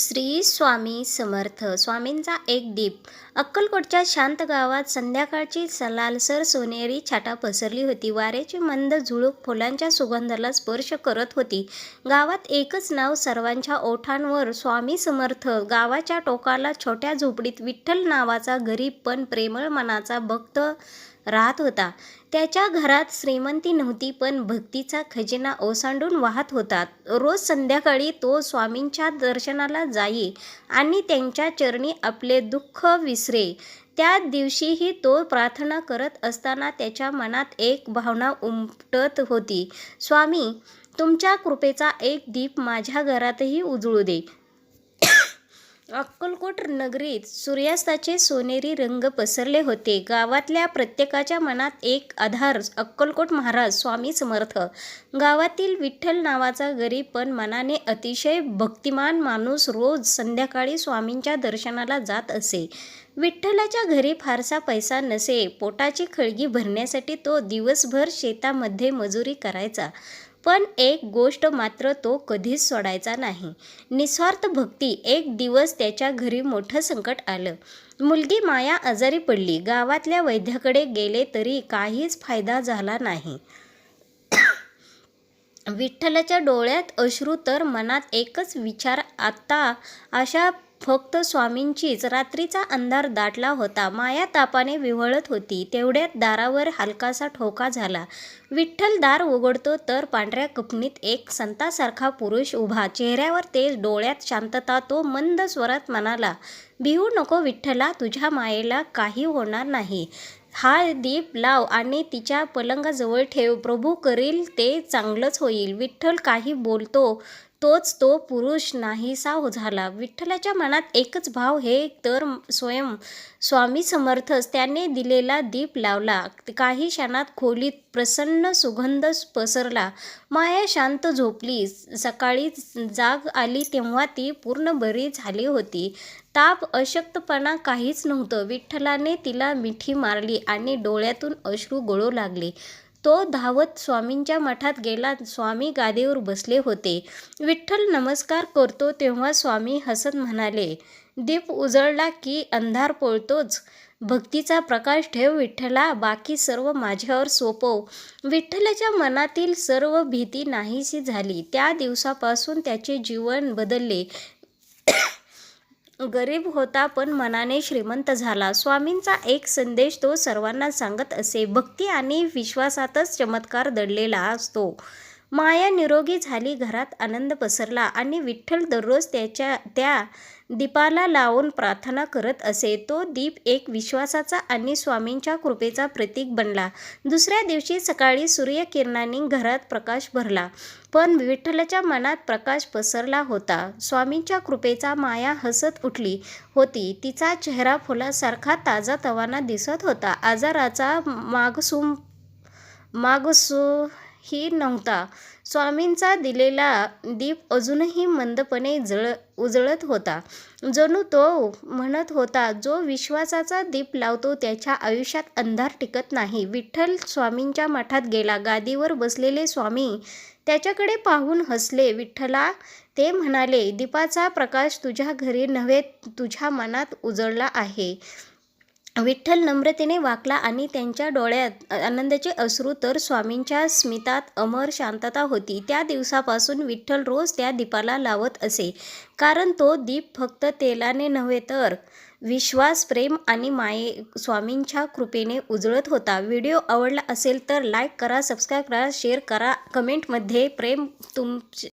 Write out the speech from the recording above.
श्री स्वामी समर्थ. स्वामींचा एक दीप. अक्कलकोटच्या शांत गावात संध्याकाळची सलालसर सोनेरी छाटा पसरली होती. वाऱ्याची मंद झुळूक फुलांच्या सुगंधाला स्पर्श करत होती. गावात एकच नाव सर्वांच्या ओठांवर स्वामी समर्थ. गावाच्या टोकाला छोट्या झोपडीत विठ्ठल नावाचा गरीब पण प्रेमळ मनाचा भक्त राहत होता. त्याच्या घरात श्रीमंती नव्हती पण भक्तीचा खजिना ओसांडून वाहत होता. रोज संध्याकाळी तो स्वामींच्या दर्शनाला जाई आणि त्यांच्या चरणी आपले दुःख विसरे. त्या दिवशीही तो प्रार्थना करत असताना त्याच्या मनात एक भावना उमटत होती. स्वामी तुमच्या कृपेचा एक दीप माझ्या घरातही उजळू दे. अक्कलकोट नगरीत सूर्यास्ताचे सोनेरी रंग पसरले होते. गावातल्या प्रत्येकाच्या मनात एक आधार अक्कलकोट महाराज स्वामी समर्थ. गावातील विठ्ठल नावाचा गरीब पण मनाने अतिशय भक्तिमान माणूस रोज संध्याकाळी स्वामींच्या दर्शनाला जात असे. विठ्ठलाच्या घरी फारसा पैसा नसे पोटाची खळगी भरण्यासाठी तो दिवसभर शेतामध्ये मजुरी करायचा. पण एक गोष्ट मात्र तो कधीच सोडायचा नाही. निस्वार्थ भक्ती एक दिवस त्याच्या घरी मोठं संकट आलं. मुलगी माया आजारी पडली. गावातल्या वैद्याकडे गेले तरी काहीच फायदा झाला नाही. विठ्ठलाच्या डोळ्यात अश्रू तर मनात एकच विचार आता अशा फक्त स्वामींचीच. रात्रीचा अंधार दाटला होता. माया तापाने विव्हळत होती. तेवढ्यात दारावर हलकासा ठोका झाला. विठ्ठल दार उघडतो तर पांढऱ्या कपनीत एक संतासारखा पुरुष उभा. चेहऱ्यावर तेज डोळ्यात शांतता. तो मंद स्वरात म्हणाला भिवू नको विठ्ठला तुझ्या मायेला काही होणार नाही. हा दीप लाव आणि तिच्या पलंगाजवळ ठेव. प्रभू करील ते चांगलंच होईल. विठ्ठल काही बोलतो तोच तो पुरुष नाहीसा झाला विठ्ठलाच्या मनात एकच भाव हे तर स्वयं स्वामी समर्थच. त्याने दिलेला दीप लावला. काही क्षणात खोलीत प्रसन्न सुगंध पसरला. माया शांत झोपली. सकाळी जाग आली तेव्हा ती पूर्ण बरी झाली होती. ताप अशक्तपणा काहीच नव्हतं. विठ्ठलाने तिला मिठी मारली आणि डोळ्यातून अश्रू गळू लागले. तो धावत स्वामींच्या मठात गेला. स्वामी गादीवर बसले होते. विठ्ठल नमस्कार करतो तेव्हा स्वामी हसत म्हणाले दीप उजळला की अंधार पोळतोच. भक्तीचा प्रकाश ठेव विठ्ठला बाकी सर्व माझ्यावर सोपव विठ्ठलाच्या मनातील सर्व भीती नाहीशी झाली. त्या दिवसापासून त्याचे जीवन बदलले. गरीब होता पण मनाने श्रीमंत झाला. स्वामींचा एक संदेश तो सर्वांना सांगत असे. भक्ती आणि विश्वासातच चमत्कार दडलेला असतो. माया निरोगी झाली घरात आनंद पसरला आणि विठ्ठल दररोज त्याच्या त्या दीपाला लावून प्रार्थना करत असे. तो दीप एक विश्वासाचा आणि स्वामींच्या कृपेचा प्रतीक बनला. दुसऱ्या दिवशी सकाळी सूर्यकिरणांनी घरात प्रकाश भरला पण विठ्ठलाच्या मनात प्रकाश पसरला होता. स्वामींच्या कृपेचा माया हसत उठली होती. तिचा चेहरा फुलासारखा ताजा तवाना दिसत होता. आजाराचा मागसूम मागसू ही नव्हता. स्वामींचा दिलेला दीप अजूनही मंदपणे जळ उजळत होता. जणू तो म्हणत होता जो विश्वासाचा दीप लावतो त्याच्या आयुष्यात अंधार टिकत नाही. विठ्ठल स्वामींच्या मठात गेला. गादीवर बसलेले स्वामी त्याच्याकडे पाहून हसले. विठ्ठला ते म्हणाले दीपाचा प्रकाश तुझ्या घरी नव्हे तुझ्या मनात उजळला आहे. विठ्ठल नम्रतेने वाकला आणि त्यांच्या डोळ्यात आनंदाचे अश्रू तर स्वामींच्या स्मितात अमर शांतता होती. त्या दिवसापासून विठ्ठल रोज त्या दीपाला लावत असे. कारण तो दीप फक्त तेलाने नव्हे तर विश्वास प्रेम आणि माये स्वामींच्या कृपेने उजळत होता. व्हिडिओ आवडला असेल तर लाईक करा सबस्क्राईब करा शेअर करा. कमेंटमध्ये प्रेम तुमचे